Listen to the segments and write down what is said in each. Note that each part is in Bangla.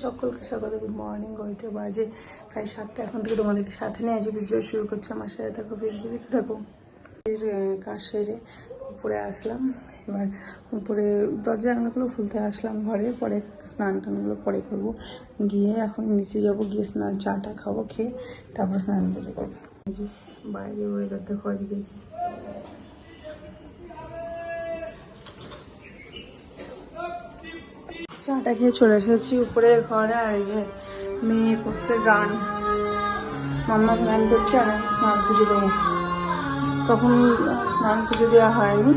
সকলকে স্বাগত। গুড মর্নিং গড়িতে বাজে প্রায় সাতটা। এখন থেকে তোমাদেরকে সাথে নিয়ে আজ ভিডিও শুরু করছি। আমার সাথে থাকো ভিডিও দিতে থাকো। কাজ সেরে উপরে আসলাম। এবার উপরে দরজা জানলাগুলো খুলতে আসলাম ঘরে। পরে স্নান টানগুলো পরে করব। গিয়ে এখন নিচে যাব, গিয়ে স্নান চাটা খাব, খেয়ে তারপর স্নান পুজো করব। বাইরে ওয়েদার দেখো আজকে। চাটা খেয়ে চলে এসেছি উপরে ঘরে, আর এই যে মেয়ে করছে গান। মাম্মা গান করছে আর স্নান পুজো দেবো। তখন স্নান পুজো দেওয়া হয়নি।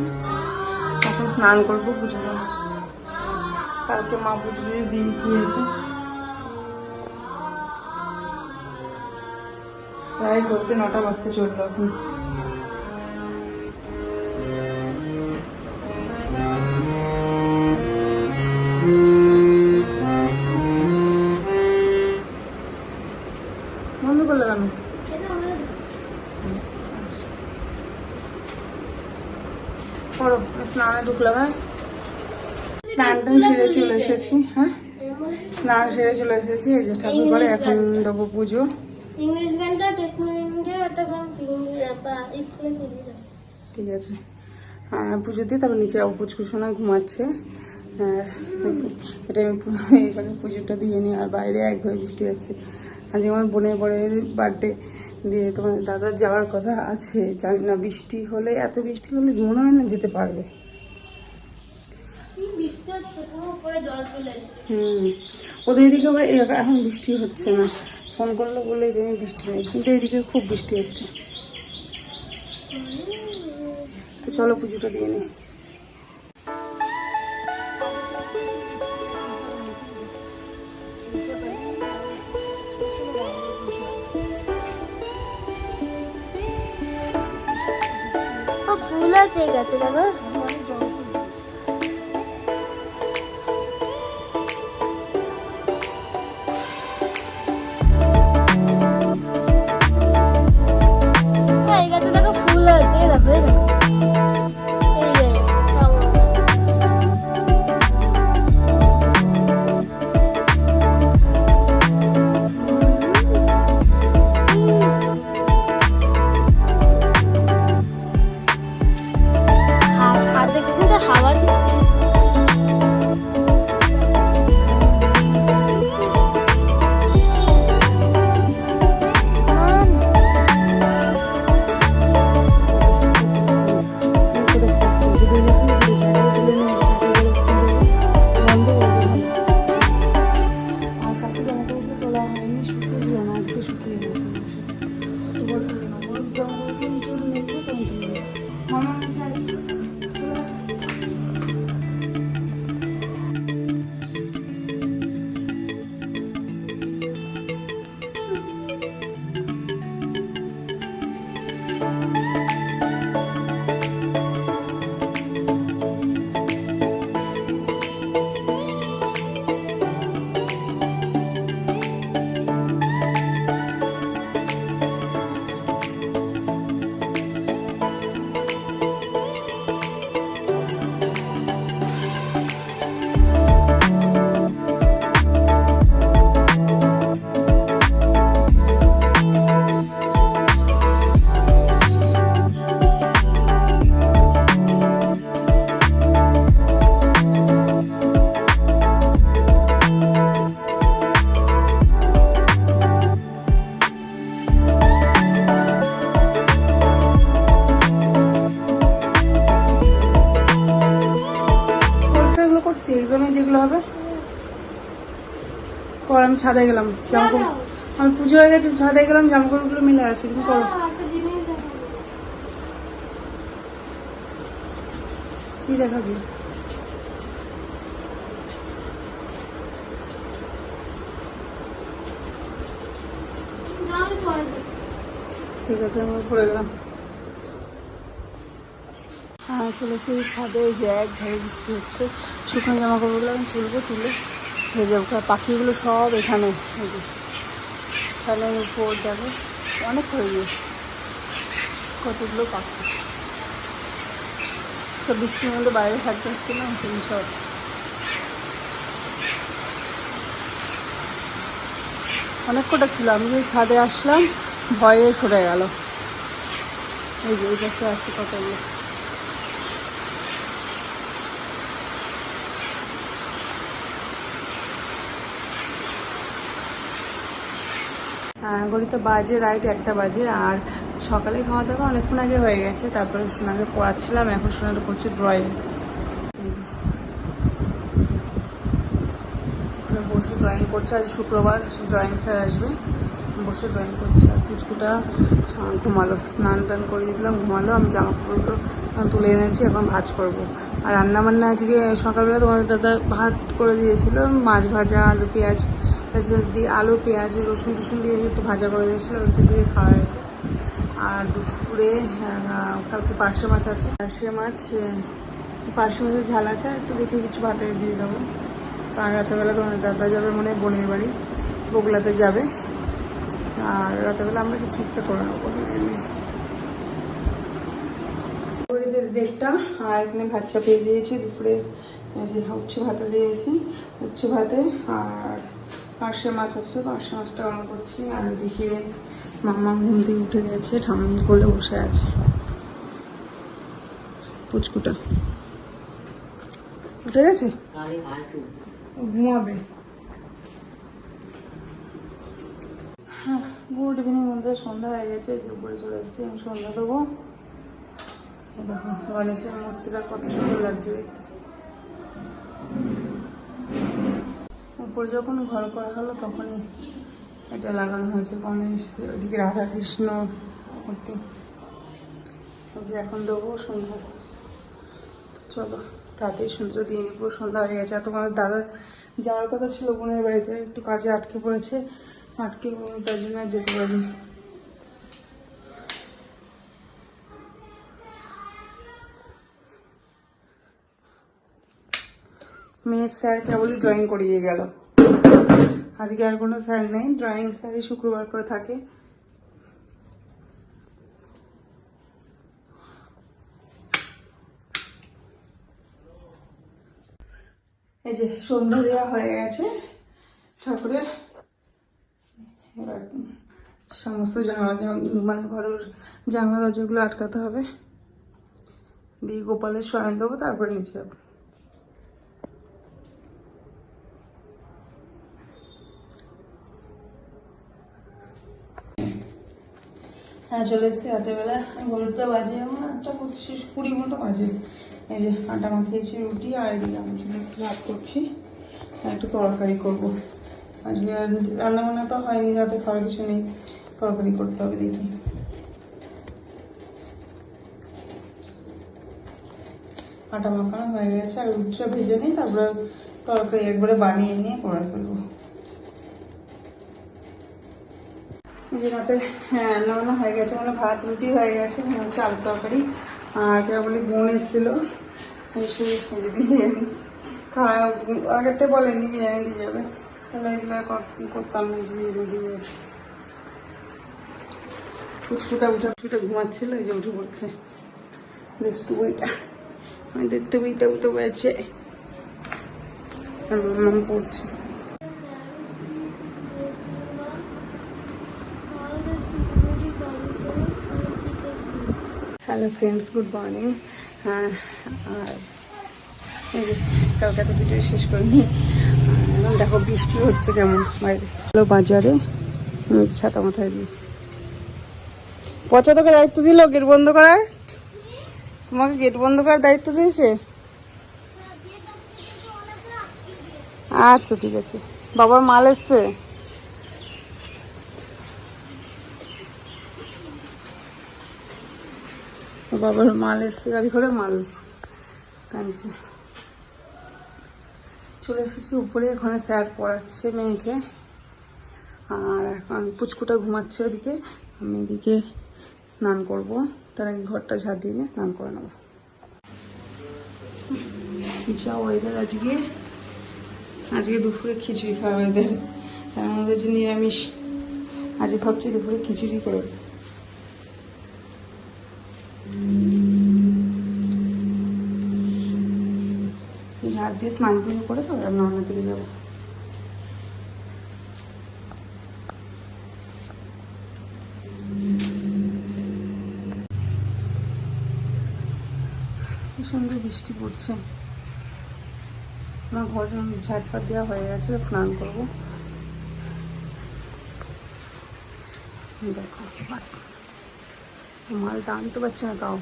তখন স্নান করব, পুজো দেবো। কালকে মা পুজো দিয়ে গিয়েছে। প্রায় করতে নটা বাজতে চলল এখন। করো স্নানে ঢুকলাম হ্যাঁ। স্নান সেরে চলে এসেছি হ্যাঁ। স্নান সেরে চলে এসেছি এই যে ঠাকুর ঘরে এখন দেবো পুজো। ইংলিশ গানটা ঠিক আছে। পুজো দিয়ে তারপর নিচে যাব ঘুমাচ্ছে। দেখি এটা আমি পুজোটা দিয়ে নিই আর বাইরে একভাবে বৃষ্টি হচ্ছে। আজ আমার বোনের বরের বার্থডে দিয়ে তোমার দাদার যাওয়ার কথা আছে। জানি না বৃষ্টি হলে এত বৃষ্টি হলে মনে হয় না যেতে পারবে। হুম। ওদের এদিকে আবার এখন বৃষ্টি হচ্ছে না। ফোন করল বলে এদিকে বৃষ্টি নেই কিন্তু এদিকে খুব বৃষ্টি হচ্ছে। তো চলো পুজোটা দিয়ে নিই ও চেয়ে গাছে দেখো 好，我们下一个。ছাদে গেলাম জামা কাপড় আমি পুজো হয়ে গেছে, ছাদে গেলাম জামা কাপড়গুলো মিলে আসি তুমি করো। কি দেখাবি? ঠিক আছে, আমি পড়ে গেলাম। হ্যাঁ চলে এসে ছাদে ওই যে এক ঘরে বৃষ্টি হচ্ছে। শুকনো জামা কাপড়গুলো আমি তুলবো, তুলে যাব পাখিগুলো সব এখানে। যে এখানে উপর দেখো অনেক হয়ে গিয়েছে। কতগুলো পাখি। সব বৃষ্টির মধ্যে বাইরে থাকতে হচ্ছে না সেই সব। অনেক কটা ছিল, আমি যে ছাদে আসলাম, ভয়ে সরে গেল। এই যে এই পাশে আছে কতগুলো। ঘড়িতে বাজে, রাইট একটা বাজে, আর সকালে খাওয়া দাওয়া অনেকক্ষণ আগে হয়ে গেছে, তারপরে সোনাকে পড়াচ্ছিলাম, এখন সোনাটা করছি ড্রয়িং বসে ড্রয়িং করছে, আজ শুক্রবার ড্রয়িং স্যার আসবে। বসে ড্রয়িং করছে, আর কিছুটা ঘুমালো, স্নান টান করে দিলাম, ঘুমালো, আমি জামা কাপড়গুলো তুলে এনেছি, এখন ভাজ করব। আর রান্না বান্না আজকে সকালবেলা তোমাদের দাদা ভাত করে দিয়েছিল, মাছ ভাজা, আলু পেঁয়াজ দিয়ে আলু, পেঁয়াজ, রসুন, টসুন দিয়ে একটু ভাজা করে দিয়েছিল ওইটা দিয়ে খাওয়া হয়েছে। আর দুপুরে কালকে পার্শে মাছ আছে। পার্শে মাছ পার্শে মাছের ঝাল আছে আর একটু দেখে কিছু ভাতে দিয়ে দেবো। কারণ রাতেরবেলা তোমার দাদা যাবে মনে বোনের বাড়ি বগলাতে যাবে। আর রাতেরবেলা আমরা কিছু একটা করে নেব দেড়টা, আর এখানে ভাত চাপিয়ে দিয়েছি, দুপুরে যে উচ্ছে ভাতে দিয়েছি, উচ্ছে ভাতে, আর পার্শে মাছ আছে পার্শে মাছটা রান্না করছি। আর ওদিকে মামা ঘুম থেকে উঠে গেছে ঠাম্মি কোলে বসে আছে। পুচকুটা। উঠে গেছে? ঘুমাবে। হ্যাঁ গুড ইভিনিং বন্ধুরা সন্ধ্যা হয়ে গেছে যে উপরে চলে এসেছি আমি সন্ধ্যা দেবো। দেখো গণেশের মূর্তিটা কত সুন্দর লাগছে দেখতে। উপরে যখন ঘর করা হলো তখনই এটা লাগানো হয়েছে গণেশ, ওইদিকে রাধাকৃষ্ণ মূর্তি। যে এখন দেবো সন্ধ্যা। চলো, তাড়াতাড়ি সুন্দর দিয়ে পুরো সন্ধ্যা হয়ে গেছে। আর তোমাদের দাদার যাওয়ার কথা ছিল, বোনের বাড়িতে একটু কাজে আটকে পড়েছে। আটকে তার জন্য আর যেতে পারিনি। মেয়ের স্যার কেবলই ড্রয়িং করিয়ে গেল। আজকে আর কোনো স্যার নেই। ড্রয়িং স্যারই শুক্রবার করে থাকে। এই যে সন্ধ্যা দেওয়া হয়ে গেছে। ঠাকুরের এবার সমস্ত জানলা মানে ঘরের জানলা দরজাগুলো আটকাতে হবে। দিয়ে গোপালের শয়ন দেবো, তারপরে নিচে যাব। চলে এসেছি রাতেরবেলা। বলতে বাজে? আমার আটটা পঁচিশ কুড়ি মতো বাজে। এই যে, আটা মাখিয়েছি, রুটি আর এদিকে একটু ভাত করছি একটু তরকারি করব। আজকে আর রান্না বান্না তো হয়নি, রাতে খাওয়ার কিছু নেই। তরকারি করতে হবে দেখি। আটা মাখানো হয়ে গেছে, আর রুটিটা ভেজে নিই তারপরে তরকারি একবারে বানিয়ে নিয়ে করে ফেলব এই যে রাতে হ্যাঁ রান্না হয়ে গেছে মানে ভাত রুটি হয়ে গেছে হচ্ছে আলু তরকারি। আর কেউ বলি বোন এসেছিল, এসে বিরিয়ানি খাওয়া আগেরটা বলেনি বিরিয়ানি দিয়ে যাবে। তাহলে এগুলো করতাম দিয়ে ফুচকুটা উঠে ফুচকুটা ঘুমাচ্ছিল, এই যে উঠে পড়ছে। দুষ্টু বইটা। আমি দেখতে বইতে উঠে পড়েছে। আর পড়ছে। হ্যালো ফ্রেন্ডস গুড মর্নিং আর এই যে কলকাতা ভিডিও শেষ করিনি। এখন দেখো বৃষ্টি হচ্ছে কেমন। বাইরে। হলো বাজারে ছাতা মাথায় দিই। পচা তোকে দায়িত্ব দিল, গেট বন্ধ করার? তোমাকে গেট বন্ধ করার দায়িত্ব দিয়েছে? আচ্ছা ঠিক আছে। বাবার মাল এসছে? বাবার মাল এসছে, গাড়ি করে মাল। টানছে চলে এসেছি উপরে ওখানে স্যার পড়াচ্ছে মেয়েকে। আর এখন পুচকুটা ঘুমাচ্ছে ওদিকে। আমি এদিকে স্নান করব। তার আগে ঘরটা ঝাড় দিয়ে নিয়ে স্নান করে নেব। যা ওয়েদার আজকে। আজকে দুপুরে খিচুড়ি খাওয়া ওয়েদার তার মধ্যে যে নিরামিষ। আজকে ভাবছি দুপুরে খিচুড়ি করব ঝাড় দিয়ে স্নান পুজো করে তো আমি অন্য দিকে যাব। সুন্দর বৃষ্টি পড়ছে। আমার ঘরে ঝাটপাট দেওয়া হয়ে গেছে স্নান করব। দেখো। মালটা আনতে পারছি না তাও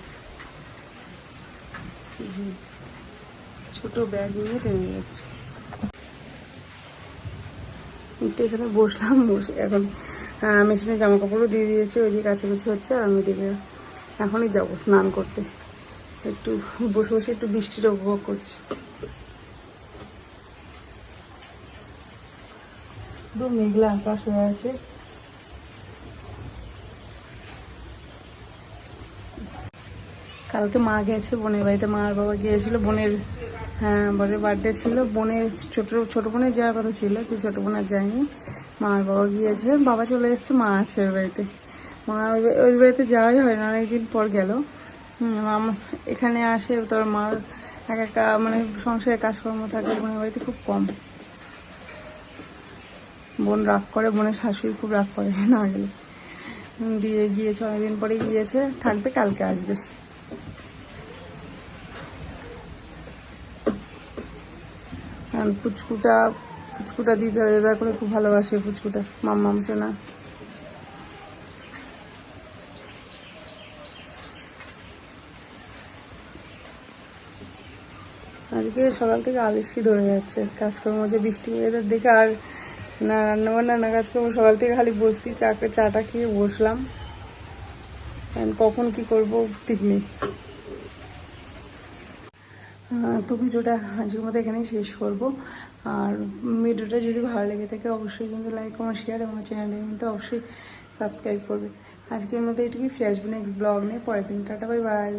ছোট ব্যাগ নিয়ে টেনে যাচ্ছে এখানে বসলাম বসে এখন মেশিনে জামা কাপড়ও দিয়ে দিয়েছে ওইদিকে কাছাকাছি হচ্ছে, আর আমি দিকে এখনই যাব স্নান করতে। একটু বসে বসে একটু বৃষ্টিটা উপভোগ করছি। মেঘলা আকাশ হয়ে আছে। কালকে মা গেছে বোনের বাড়িতে মা আর বাবা গিয়েছিল, বোনের হ্যাঁ বোনের বার্থডে ছিল। বোনের ছোট ছোট বোনের যাওয়ার কথা ছিল, সে ছোট বোন আর যায়নি। মা আর বাবা গিয়েছে, বাবা চলে এসছে, মা আছে ওই বাড়িতে। মা ওই বাড়িতে যাওয়াই হয় না অনেকদিন পর গেল। এখানে আসে, তোর মার এক একটা মানে সংসারে কাজকর্ম থাকে, বোনের বাড়িতে খুব কম। বোন রাগ করে, বোনের শাশুড়ি খুব রাগ করে, না গেলে। দিয়ে গিয়েছে, অনেকদিন পরে গিয়েছে, থাকবে, কালকে আসবে। আর পুচকুটা পুচকুটা দিদা দিদা করে খুব ভালোবাসে পুচকুটা মাম্মাম সোনা আজকে সকাল থেকে আলসি ধরে যাচ্ছে, কাজকর্ম যে বৃষ্টি ওয়েদার দেখে আর না রান্না বান্না না কাজকর্ম, সকাল থেকে খালি বসছি, চা চাটা খেয়ে বসলাম। কখন কি করব ঠিক নেই। তো ভিডিওটা আজকের মতো এখানেই শেষ করব। আর ভিডিওটা যদি ভালো লেগে থাকে, অবশ্যই কিন্তু লাইক কমেন্ট শেয়ার এবং চ্যানেলটা কিন্তু অবশ্যই সাবস্ক্রাইব করবে। আজকের মতো এটুকুই আসব নেক্সট ব্লগ নিয়ে। পরের দিন, টাটা বাই বাই